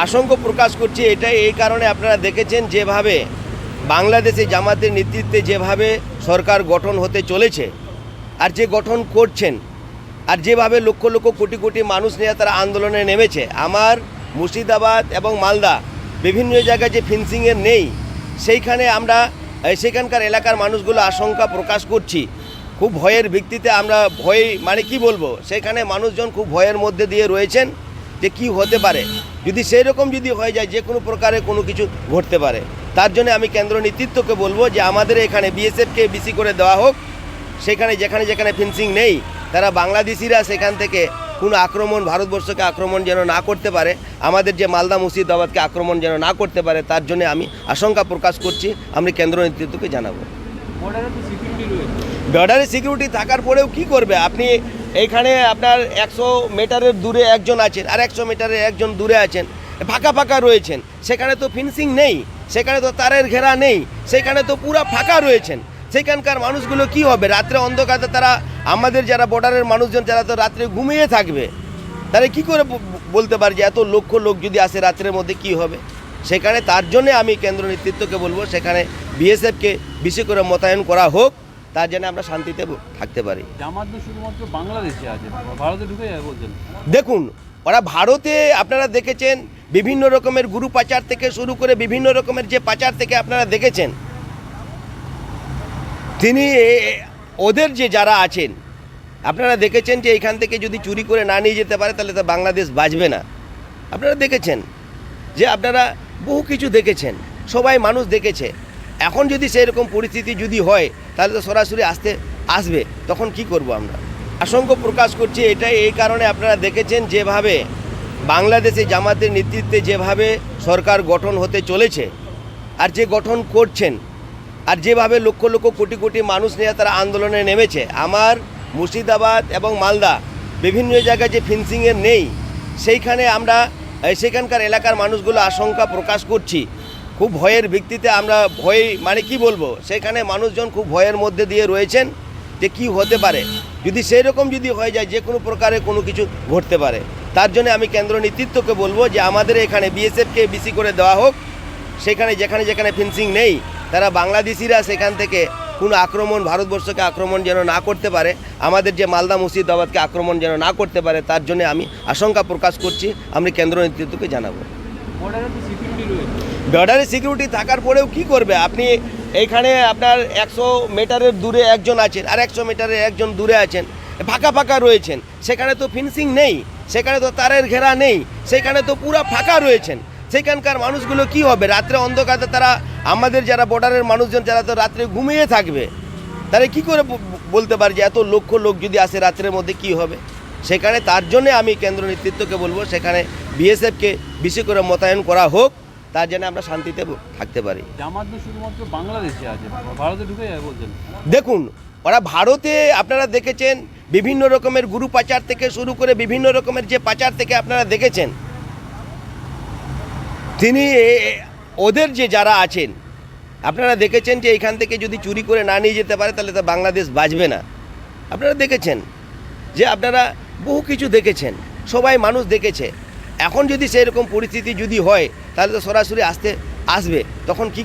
আশঙ্ক প্রকাশ করছি, এটাই এই কারণে আপনারা দেখেছেন যেভাবে বাংলাদেশে জামাতের নেতৃত্বে যেভাবে সরকার গঠন হতে চলেছে আর যে গঠন করছেন আর যেভাবে লক্ষ লক্ষ কোটি কোটি মানুষ নিয়ে তারা আন্দোলনে নেমেছে। আমার মুর্শিদাবাদ এবং মালদা বিভিন্ন জায়গায় যে ফিন্সিংয়ের নেই, সেইখানে আমরা সেখানকার এলাকার মানুষগুলো আশঙ্কা প্রকাশ করছি। খুব ভয়ের ভিত্তিতে আমরা ভয় মানে কি বলব? সেখানে মানুষজন খুব ভয়ের মধ্যে দিয়ে রয়েছেন। যে কি হতে পারে যদি সেই রকম যদি হয়ে যায় যে কোনো প্রকারে কোনো কিছু ঘটতে পারে। তার জন্য আমি কেন্দ্র নেতৃত্বকে বলব যে আমাদের এখানে বিএসএফকে বেশি করে দেওয়া হোক। সেখানে যেখানে যেখানে ফেন্সিং নেই তারা বাংলাদেশিরা সেখান থেকে কোনো আক্রমণ ভারতবর্ষকে আক্রমণ যেন না করতে পারে আমাদের যে মালদা মুর্শিদাবাদকে আক্রমণ যেন না করতে পারে তার জন্য আমি আশঙ্কা প্রকাশ করছি। আমি কেন্দ্র নেতৃত্বকে জানাব। বর্ডারে সিকিউরিটি বর্ডারে সিকিউরিটি থাকার পরেও কি করবে? আপনি এইখানে আপনার একশো মিটারের দূরে একজন আছেন আর একশো মিটারের একজন দূরে আছেন। ফাঁকা ফাঁকা রয়েছেন। সেখানে তো ফিনিশিং নেই, সেখানে তো তারের ঘেরা নেই, সেখানে তো পুরো ফাঁকা রয়েছেন। সেখানকার মানুষগুলো কি হবে? রাত্রে অন্ধকারে তারা, আমাদের যারা বর্ডারের মানুষজন যারা তো রাত্রে ঘুমিয়ে থাকবে। তারা কি করে বলতে পারে যে এত লক্ষ লোক যদি আসে রাত্রের মধ্যে কি হবে? সেখানে তার জন্য আমি কেন্দ্র নেতৃত্বকে বলব, সেখানে বিএসএফকে বেশি করে মোতায়েন করা হোক। তার জন্য আমরা শান্তিতে থাকতে পারি। জামাত শুধুমাত্র বাংলাদেশে আছে ভারতে ঢুকে যাবে বলছেন। দেখুন ওরা ভারতে আপনারা দেখেছেন বিভিন্ন রকমের গুরু পাচার থেকে শুরু করে বিভিন্ন রকমের যে পাচার থেকে আপনারা দেখেছেন। তিনি ওদের যে যারা আছেন আপনারা দেখেছেন যে এখান থেকে যদি চুরি করে না নিয়ে যেতে পারে তাহলে তো বাংলাদেশ বাঁচবে না। আপনারা দেখেছেন যে আপনারা বহু কিছু দেখেছেন সবাই মানুষ দেখেছে। এখন যদি সেই রকম পরিস্থিতি যদি হয়, তাহলে তো সরাসরি আসতে, আসবে। তখন কি করব আমরা? আশঙ্কা প্রকাশ করছি এটাই, এই কারণে আপনারা দেখেছেন যেভাবে বাংলাদেশে জামাতের নেতৃত্বে যেভাবে সরকার গঠন হতে চলেছে, আর যে গঠন করছেন, আর যেভাবে লক্ষ লক্ষ কোটি কোটি মানুষ নিয়ে তারা আন্দোলনে নেমেছে। আমার মুর্শিদাবাদ এবং মালদা বিভিন্ন জায়গায় যে ফিন্সিংয়ের নেই, সেইখানে আমরা সেখানকার এলাকার মানুষগুলো আশঙ্কা প্রকাশ করছি। খুব ভয়ের ভিত্তিতে আমরা ভয় মানে কি বলব? সেখানে মানুষজন খুব ভয়ের মধ্যে দিয়ে রয়েছেন যে কি হতে পারে। যদি সেই রকম যদি হয়ে যায়, যে কোনো প্রকারে কোনো কিছু ঘটতে পারে। তার জন্য আমি কেন্দ্র নেতৃত্বকে বলব যে আমাদের এখানে বিএসএফকে বেশি করে দেওয়া হোক। সেখানে যেখানে যেখানে ফেন্সিং নেই, তারা বাংলাদেশিরা সেখান থেকে কোনো আক্রমণ, ভারতবর্ষকে আক্রমণ যেন না করতে পারে, আমাদের যে মালদা মুর্শিদাবাদকে আক্রমণ যেন না করতে পারে, তার জন্য আমি আশঙ্কা প্রকাশ করছি। আমি কেন্দ্র নেতৃত্বকে জানাব। বর্ডারে সিকিউরিটি থাকার পরেও কি করবে? আপনি এইখানে আপনার একশো মিটারের দূরে একজন আছেন আর একশো মিটারের একজন দূরে আছেন, ফাঁকা ফাঁকা রয়েছেন। সেখানে তো ফিনিশিং নেই, সেখানে তো তারের ঘেরা নেই, সেখানে তো পুরো ফাঁকা রয়েছেন। সেখানকার মানুষগুলো কি হবে? রাত্রে অন্ধকারে তারা, আমাদের যারা বর্ডারের মানুষজন যারা তো রাত্রে ঘুমিয়ে থাকবে। তারা কি করে বলতে পারে যে এত লক্ষ লোক যদি আসে রাত্রের মধ্যে কি হবে? সেখানে তার জন্য আমি কেন্দ্র নেতৃত্বকে বলব সেখানে বিএসএফকে বেশি করে মোতায়েন করা হোক তার জন্য আমরা শান্তিতে থাকতে পারি। শুধুমাত্র বাংলাদেশে আছে ভারতে ঢুকে যাবে বলছেন। দেখুন ওরা ভারতে আপনারা দেখেছেন বিভিন্ন রকমের গুরু পাচার থেকে শুরু করে বিভিন্ন রকমের যে পাচার থেকে আপনারা দেখেছেন তিনি ওদের যে যারা আছেন আপনারা দেখেছেন যে এখান থেকে যদি চুরি করে না নিয়ে যেতে পারে তাহলে তো বাংলাদেশ বাঁচবে না। আপনারা দেখেছেন যে আপনারা বহু কিছু দেখেছেন, সবাই মানুষ দেখেছে। এখন যদি সেরকম পরিস্থিতি যদি হয়, তাহলে তো সরাসরি আসতে, আসবে। তখন কি